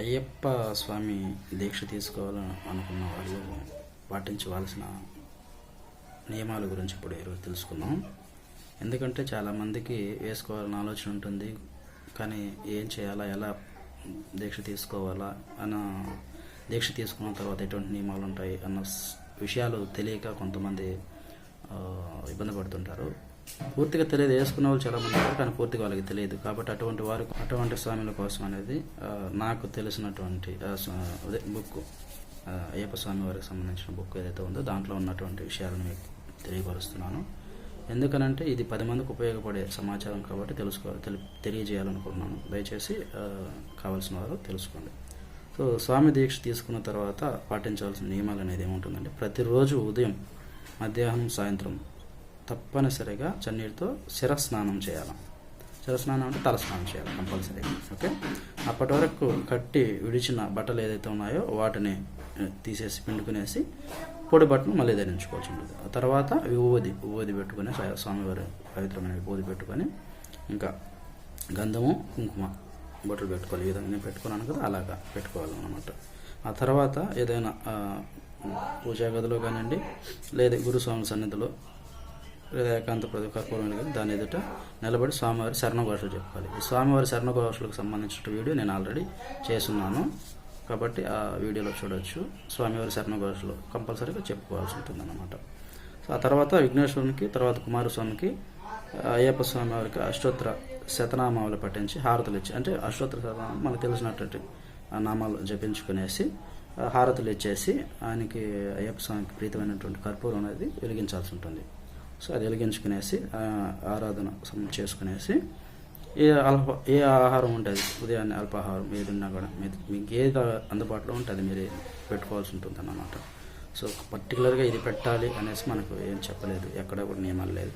అయ్యప్ప స్వామి దీక్ష తీసుకోవాలని అనుకున్న వాళ్ళు పాటించవలసిన నియమాల గురించి ఇప్పుడు ఈరోజు తెలుసుకుందాం. ఎందుకంటే చాలామందికి వేసుకోవాలని ఆలోచన ఉంటుంది. కానీ ఏం చేయాలా ఎలా దీక్ష తీసుకోవాలా అన్న దీక్ష తీసుకున్న తర్వాత ఎటువంటి నియమాలు ఉంటాయి అన్న విషయాలు తెలియక కొంతమంది ఇబ్బంది పడుతుంటారు. పూర్తిగా తెలియదు. వేసుకున్న వాళ్ళు చాలా మంది కానీ పూర్తిగా వాళ్ళకి తెలియదు. కాబట్టి అటువంటి వారు అటువంటి స్వామిల కోసం అనేది నాకు తెలిసినటువంటి అదే బుక్ అయ్యప్ప స్వామి వారికి సంబంధించిన బుక్ ఏదైతే ఉందో దాంట్లో ఉన్నటువంటి విషయాలను మీకు తెలియపరుస్తున్నాను. ఎందుకనంటే ఇది పది మందికి ఉపయోగపడే సమాచారం కాబట్టి తెలుసుకో తెలి తెలియజేయాలనుకుంటున్నాను. దయచేసి కావాల్సిన వారు తెలుసుకోండి. సో స్వామి దీక్ష తీసుకున్న తర్వాత పాటించవలసిన నియమాలు అనేది ఏముంటుందంటే ప్రతిరోజు ఉదయం మధ్యాహ్నం సాయంత్రం తప్పనిసరిగా చన్నీటితో శిరస్నానం చేయాలి. శిరస్నానం అంటే తలస్నానం చేయాలి కంపల్సరీగా ఓకే? అప్పటి వరకు కట్టి విడిచిన బట్టలు ఏదైతే ఉన్నాయో వాటిని తీసేసి పిండుకునేసి పొడి బట్టను మళ్ళీ ధరించుకోవచ్చు ఉంటుంది. ఆ తర్వాత ఊది ఊది పెట్టుకుని స్వామివారి పవిత్రమైన ఊది పెట్టుకొని ఇంకా గంధము కుంకుమ బొట్టలు పెట్టుకోవాలి. ఈ విధంగా నేను పెట్టుకున్నాను కదా అలాగా పెట్టుకోవాలన్నమాట. ఆ తర్వాత ఏదైనా పూజా గదిలో కానివ్వండి లేదా గురుస్వామి సన్నిధిలో లేదా ఏకాంత ప్రతి కర్పూరం కానీ దాని ఎదుట నిలబడి స్వామివారి శరణఘోషలు చెప్పాలి. ఈ స్వామివారి శరణఘోషలకు సంబంధించిన వీడియో నేను ఆల్రెడీ చేస్తున్నాను. కాబట్టి ఆ వీడియోలో చూడొచ్చు. స్వామివారి శరణఘోషలు కంపల్సరీగా చెప్పుకోవాల్సి ఉంటుందన్నమాట. సో ఆ తర్వాత విఘ్నేశ్వరునికి తర్వాత కుమారస్వామికి అయ్యప్ప స్వామి వారికి అష్టోత్తర శతనామాలు పట్టించి హారతులు ఇచ్చి అంటే అష్టోత్తర శతనామం మనకు తెలిసినటువంటి ఆ నామాలు జపించుకునేసి హారతులు ఇచ్చేసి ఆయనకి అయ్యప్ప స్వామికి ప్రీతమైనటువంటి కర్పూరం అనేది వెలిగించాల్సి ఉంటుంది. సో అది వెలిగించుకునేసి ఆరాధన చేసుకునేసి ఏ అల్ప ఏ ఆహారం ఉంటుంది ఉదయాన్నే అల్పాహారం ఏది ఉన్నా కూడా మీ- మీకు ఏది అందుబాటులో ఉంటే అది మీరు పెట్టుకోవాల్సి ఉంటుంది అన్నమాట సో పర్టికులర్గా ఇది పెట్టాలి అనేసి మనకు ఏం చెప్పలేదు ఎక్కడ కూడా నియమాలు లేదు.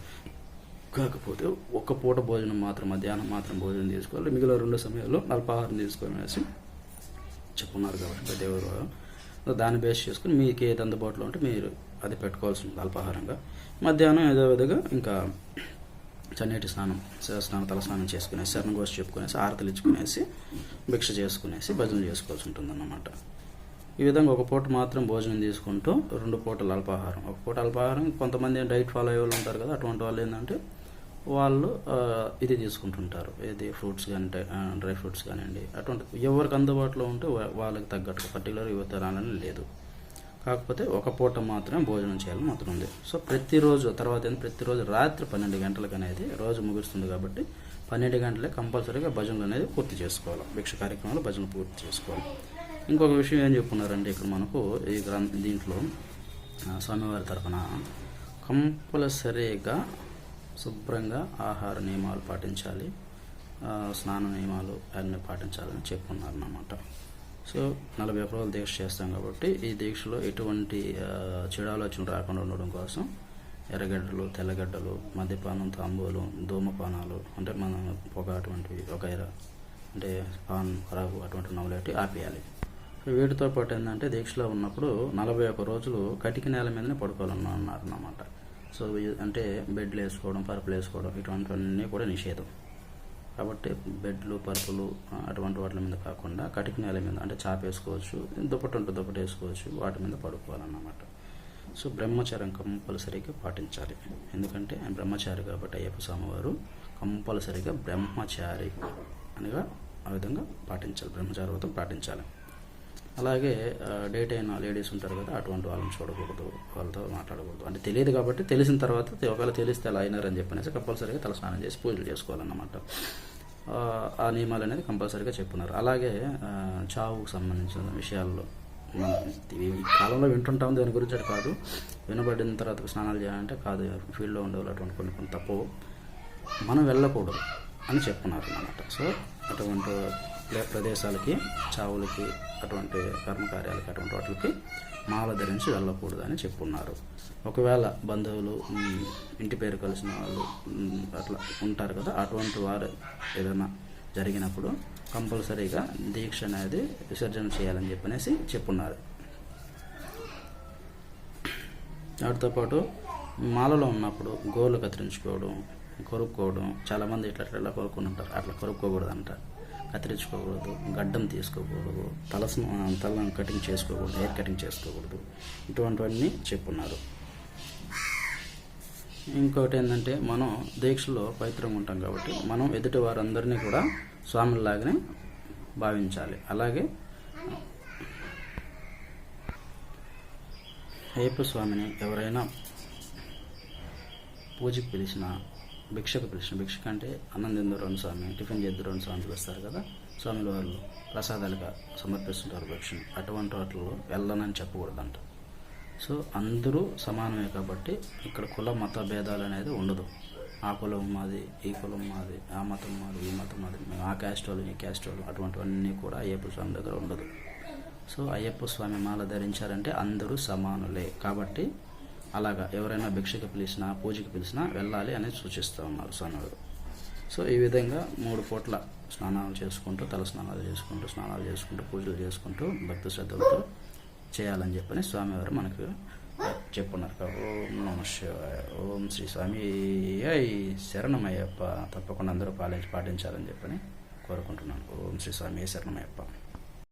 కాకపోతే ఒక పూట భోజనం మాత్రం మధ్యాహ్నం మాత్రం భోజనం తీసుకోవాలి మిగిలిన రెండు సమయాల్లో అల్పాహారం తీసుకునేసి చెప్పున్నారు కాబట్టి దేవుడు దాన్ని బేస్ చేసుకుని మీకు ఏది అందుబాటులో ఉంటే మీరు అది పెట్టుకోవాల్సి ఉంటుంది అల్పాహారంగా మధ్యాహ్నం ఏదో విధంగా ఇంకా చన్నీటి స్నానం శివ స్నానం తల స్నానం చేసుకునేసి శరణగోష చెప్పుకునేసి ఆరతలు ఇచ్చుకునేసి భిక్ష చేసుకునేసి భజన చేసుకోవాల్సి ఉంటుందన్నమాట. ఈ విధంగా ఒక పూట మాత్రం భోజనం తీసుకుంటూ రెండు పూటలు అల్పాహారం. ఒక పూట అల్పాహారం కొంతమంది డైట్ ఫాలో అయ్యే వాళ్ళు ఉంటారు కదా అటువంటి వాళ్ళు ఏంటంటే వాళ్ళు ఇది తీసుకుంటుంటారు. ఏది ఫ్రూట్స్ కానీ డ్రై ఫ్రూట్స్ కానివ్వండి అటువంటి ఎవరికి అందుబాటులో ఉంటే వాళ్ళకి తగ్గట్టు పర్టికులర్ యువత రానని లేదు. కాకపోతే ఒక పూట మాత్రమే భోజనం చేయాలని మాత్రం ఉంది. సో ప్రతిరోజు తర్వాత ఏంటి ప్రతిరోజు రాత్రి పన్నెండు గంటలకు అనేది రోజు ముగుస్తుంది కాబట్టి పన్నెండు గంటలే కంపల్సరీగా భజనలు అనేది పూర్తి చేసుకోవాలి. భిక్ష కార్యక్రమాలు భజనలు పూర్తి చేసుకోవాలి. ఇంకొక విషయం ఏం చెప్పుకున్నారంటే ఇక్కడ మనకు ఈ గ్రంథ దీంట్లో స్వామివారి తరఫున కంపల్సరీగా శుభ్రంగా ఆహార నియమాలు పాటించాలి. స్నాన నియమాలు అన్నీ పాటించాలని చెప్పుకున్నారు అన్నమాట సో నలభై ఒక్క రోజులు దీక్ష చేస్తాం కాబట్టి ఈ దీక్షలో ఎటువంటి ఆ, ఆలోచనలు రాకుండా ఉండడం కోసం ఎర్రగడ్డలు తెల్లగడ్డలు మద్యపానం తాంబూలు ధూమపానాలు అంటే మనం పొగ అటువంటివి వగైరా అంటే పాన్ ఖరాబు అటువంటి నవ్వులేటి ఆపేయాలి. వీటితో పాటు ఏంటంటే దీక్షలో ఉన్నప్పుడు నలభై ఒక్క రోజులు కటిక నేల మీదనే పడుకోవాలన్నారు అన్నారు అన్నమాట సో అంటే బెడ్లు వేసుకోవడం పరుపులు వేసుకోవడం ఇటువంటివన్నీ కూడా నిషేధం. కాబట్టి బెడ్లు పరుపులు అటువంటి వాటి మీద కాకుండా కటిక నేల మీద అంటే చాప వేసుకోవచ్చు దుప్పటి ఉంటే దుప్పటి వేసుకోవచ్చు వాటి మీద పడుకోవాలన్నమాట. సో బ్రహ్మచారం కంపల్సరీగా పాటించాలి. ఎందుకంటే ఆయన బ్రహ్మచారి కాబట్టి అయ్యప్ప స్వామివారు కంపల్సరిగా కంపల్సరీగా బ్రహ్మచారి అనగా ఆ విధంగా పాటించాలి బ్రహ్మచారి వ్రతం పాటించాలి. అలాగే డేట్ అయిన లేడీస్ ఉంటారు కదా అటువంటి వాళ్ళని చూడకూడదు వాళ్ళతో మాట్లాడకూడదు. అంటే తెలియదు కాబట్టి తెలిసిన తర్వాత ఒకవేళ తెలిస్తే అలా అయినారని చెప్పనేసి కంపల్సరీగా తలస్నానం చేసి పూజలు చేసుకోవాలన్నమాట. ఆ, నియమాలు అనేది కంపల్సరీగా చెప్పున్నారు. అలాగే చావుకు సంబంధించిన విషయాల్లో ఈ కాలంలో వింటుంటాం దాని గురించి అది కాదు. వినబడిన తర్వాత స్నానాలు చేయాలంటే కాదు ఫీల్డ్లో ఉండేవాళ్ళు అటువంటి కొన్ని కొన్ని తప్పు మనం వెళ్ళకూడదు అని చెప్పున్నారు అన్నమాట సో అటువంటి ప్రదేశాలకి చావులకి అటువంటి కర్మకార్యాలకి అటువంటి వాటికి మాల ధరించి వెళ్ళకూడదు అని చెప్పున్నారు. ఒకవేళ బంధువులు ఇంటి పేరు కలిసిన వాళ్ళు అట్లా ఉంటారు కదా అటువంటి వారు ఏదైనా జరిగినప్పుడు కంపల్సరీగా దీక్ష అనేది విసర్జన చేయాలని చెప్పనేసి చెప్పున్నారు. వాటితో పాటు మాలలో ఉన్నప్పుడు గోళ్ళు కత్తిరించుకోవడం కొరుక్కోవడం చాలామంది ఇట్లా ఇట్లా కొరుక్కుని ఉంటారు. అట్లా కొరుక్కోకూడదు అంటారు కత్తిరించుకోకూడదు గడ్డం తీసుకోకూడదు తల స్నా- తల కటింగ్ చేసుకోకూడదు హెయిర్ కటింగ్ చేసుకోకూడదు. ఇటువంటివన్నీ చెప్పున్నారు. ఇంకోటి ఏంటంటే మనం దీక్షలో పవిత్రంగా ఉంటాం కాబట్టి మనం ఎదుటి వారందరినీ కూడా స్వాములలాగానే భావించాలి. అలాగే అయ్యప్ప స్వామిని ఎవరైనా పూజకు పిలిచినా భిక్షకు పిలిచిన భిక్ష అంటే అన్నం స్వామి టిఫిన్ చేద్దురని స్వామి పిలుస్తారు కదా. స్వామిల వారు ప్రసాదాలుగా సమర్పిస్తుంటారు భిక్షను. అటువంటి వాటిలో వెళ్ళనని చెప్పకూడదంట. సో అందరూ సమానమే కాబట్టి ఇక్కడ కుల మత భేదాలు అనేది ఉండదు. ఆ కులం మాది ఈ కులం మాది ఆ మతం మాది ఈ మతం మాది ఆ క్యాస్ట్ వాళ్ళు ఈ క్యాస్ట్ వాళ్ళు అటువంటివన్నీ కూడా అయ్యప్ప స్వామి దగ్గర ఉండదు. సో అయ్యప్ప స్వామి మాల ధరించారంటే అందరూ సమానులే. కాబట్టి అలాగా ఎవరైనా భిక్షకు పిలిచినా పూజకి పిలిచినా వెళ్ళాలి అనేది సూచిస్తూ ఉన్నారు స్వామివారు సో ఈ విధంగా మూడు పూట్ల స్నానాలు చేసుకుంటూ తల స్నానాలు చేసుకుంటూ స్నానాలు చేసుకుంటూ పూజలు చేసుకుంటూ భక్తి శ్రద్ధలతో చేయాలని చెప్పని స్వామివారు మనకు చెప్పున్నారు. ఓం నమ శివాయ ఓం శ్రీ స్వామి అయ్ శరణమయ్యప్ప. తప్పకుండా అందరూ పాలించి పాటించాలని చెప్పని కోరుకుంటున్నాను. ఓం శ్రీ స్వామి శరణమయ్యప్ప.